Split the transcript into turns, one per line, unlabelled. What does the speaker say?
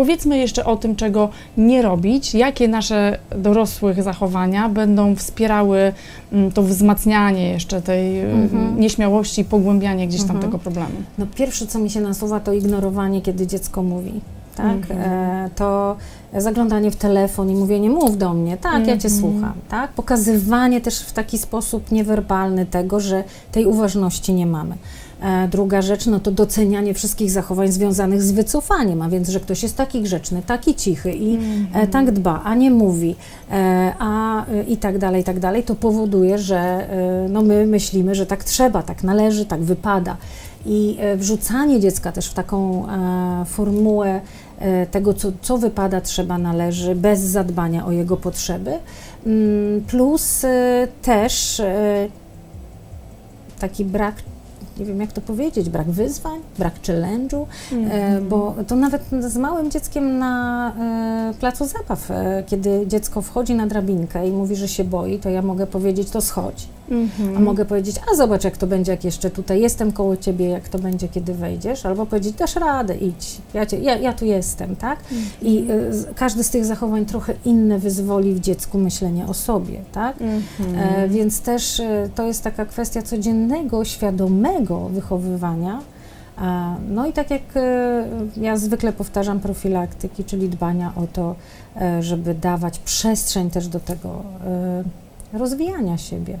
Powiedzmy jeszcze o tym, czego nie robić, jakie nasze dorosłych zachowania będą wspierały mm, to wzmacnianie jeszcze tej y,
Mhm.
nieśmiałości i pogłębianie gdzieś tam
Mhm.
tego problemu.
No pierwsze, co mi się nasuwa, to ignorowanie, kiedy dziecko mówi. Tak?
Mhm.
E, to zaglądanie w telefon i mówienie, mów do mnie, tak, ja cię
Mhm.
słucham. Tak? Pokazywanie też w taki sposób niewerbalny tego, że tej uważności nie mamy. E, druga rzecz, no to docenianie wszystkich zachowań związanych z wycofaniem, a więc, że ktoś jest taki grzeczny, taki cichy i
Mhm.
e, tak dba, a nie mówi, a i tak dalej, i tak dalej, to powoduje, że no my myślimy, że tak trzeba, tak należy, tak wypada. I e, wrzucanie dziecka też w taką e, formułę e, tego, co, co wypada, trzeba, należy, bez zadbania o jego potrzeby. Mm, Plus też taki brak, nie wiem jak to powiedzieć, brak wyzwań, brak challenge'u, E, bo to nawet z małym dzieckiem na placu zabaw, kiedy dziecko wchodzi na drabinkę i mówi, że się boi, to ja mogę powiedzieć, to schodź. A mogę powiedzieć, a zobacz jak to będzie, jak jeszcze tutaj jestem koło ciebie, jak to będzie, kiedy wejdziesz, albo powiedzieć, dasz radę, idź, ja, cię, ja, ja tu jestem, tak? I z- każdy z tych zachowań trochę inne wyzwoli w dziecku myślenie o sobie, tak? E, więc też e, to jest taka kwestia codziennego, świadomego wychowywania. E, no i tak jak e, ja zwykle powtarzam profilaktyki, czyli dbania o to, e, żeby dawać przestrzeń też do tego e, rozwijania siebie.